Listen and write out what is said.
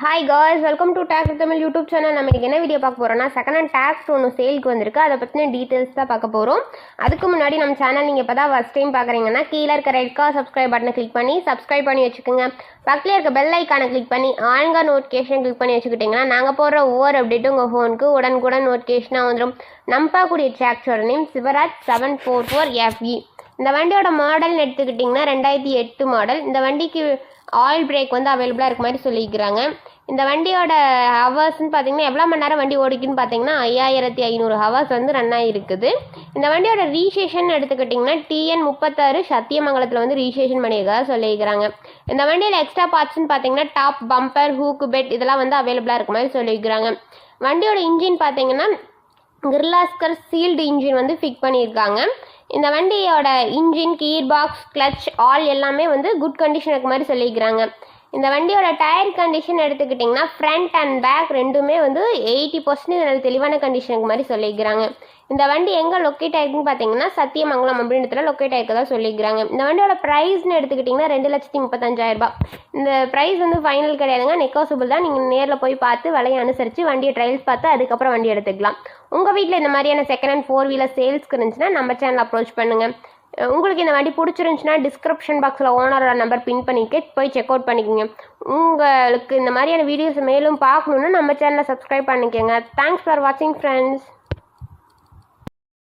Hi guys welcome to tags Tamil YouTube channel நம்ம இன்றைக்கி என்ன வீடியோ பார்க்க போகிறோம்னா செகண்ட் ஹேண்ட் டேக்ஸ் ஒன்று சேலுக்கு வந்திருக்கு. அதை பற்றின டீட்டெயில்ஸ் தான் பார்க்க போகிறோம் அதுக்கு முன்னாடி நம்ம சேனல் நீங்கள் இப்போ தான் ஃபஸ்ட் டைம் பார்க்குறீங்கன்னா கீழே இருக்க ரெட் கார் சப்ஸ்கிரைப் பட்டனை கிளிக் பண்ணி சப்ஸ்கிரைப் பண்ணி வச்சுக்கோங்க. பக்கத்தில் இருக்க பெல் ஐக்கானை கிளிக் பண்ணி ஆன்க நோட்டிஃபிகேஷன் கிளிக் பண்ணி வச்சுக்கிட்டிங்கன்னா நாங்கள் போடுற ஒவ்வொரு அப்டேட்டும் உங்கள் ஃபோனுக்கு உடனுக்குடன் நோட்டிஃபிகேஷனாக வந்துடும் நம்ம டேக்ஸோட name Swaraj seven four four FE இந்த வண்டியோட மாடல்னு எடுத்துக்கிட்டிங்கன்னா ரெண்டாயிரத்தி எட்டு மாடல் இந்த வண்டிக்கு ஆயில் பிரேக் வந்து அவைலபிளாக இருக்க மாதிரி சொல்லியிருக்கிறாங்க இந்த வண்டியோட ஹவர்ஸ்னு பார்த்தீங்கன்னா எவ்வளோ மணி நேரம் வண்டி ஓடிக்குன்னு பார்த்தீங்கன்னா ஐயாயிரத்தி ஐநூறு ஹவர்ஸ் வந்து ரன் ஆகிருக்குது இந்த வண்டியோட ரீசேஷன் எடுத்துக்கிட்டிங்கன்னா டிஎன் முப்பத்தாறு சத்தியமங்கலத்தில் வந்து ரீசேஷன் பண்ணியிருக்கதா சொல்லியிருக்கிறாங்க இந்த வண்டியில் எக்ஸ்ட்ரா பார்ட்ஸ்னு பார்த்தீங்கன்னா டாப் பம்பர் ஹூக்கு பெட் இதெல்லாம் வந்து அவைலபிளாக இருக்க மாதிரி சொல்லியிருக்கிறாங்க வண்டியோட இன்ஜின் பார்த்தீங்கன்னா கிர்லாஸ்கர் சீல்டு இன்ஜின் வந்து ஃபிட் பண்ணியிருக்காங்க. இந்த வண்டியோட engine gear box clutch all எல்லாமே வந்து குட் கண்டிஷன் இருக்க மாதிரி சொல்லியிருக்கிறாங்க. இந்த வண்டியோட டயர் கண்டிஷன் எடுத்துக்கிட்டிங்கன்னா ஃப்ரண்ட் அண்ட் பேக் ரெண்டுமே வந்து எயிட்டி பர்சன்டேஜ் நல்ல தெளிவான கண்டிஷனுக்கு மாதிரி சொல்லியிருக்கிறாங்க இந்த வண்டி எங்கே லொக்கேட் ஆயிருக்குன்னு பார்த்தீங்கன்னா சத்தியமங்கலம் அப்படின்றதுல லொக்கேட் ஆயிருக்கதா சொல்லியிருக்கிறாங்க இந்த வண்டியோட ப்ரைஸ்னு எடுத்துக்கிட்டிங்கன்னா ரெண்டு லட்சத்தி முப்பத்தஞ்சாயிரம் இந்த ப்ரைஸ் வந்து ஃபைனல் கிடையாதுங்க. நெக்கோசபிள் தான். நீங்கள் நேரில் போய் பார்த்து விலையை அனுசரித்து வண்டியை ட்ரையல்ஸ் பார்த்து அதுக்கப்புறம் வண்டி எடுத்துக்கலாம். உங்கள் வீட்டில் இந்த மாதிரியான செகண்ட் ஹேண்ட் ஃபோர் வீலர் சேல்ஸ்க்கு இருந்துச்சுன்னா நம்ம சேனல் அப்ரோச் பண்ணுங்கள் உங்களுக்கு இந்த வண்டி பிடிச்சிருந்துச்சுன்னா டிஸ்கிரிப்ஷன் பாக்ஸில் ஓனரோட நம்பர் பின் பண்ணிக்க போய் செக் அவுட் பண்ணிக்கோங்க. உங்களுக்கு இந்த மாதிரியான வீடியோஸ் மேலும் பார்க்கணுன்னா நம்ம சேனலை சப்ஸ்கிரைப் பண்ணிக்கோங்க. தேங்க்ஸ் ஃபார் வாட்சிங் ஃப்ரெண்ட்ஸ்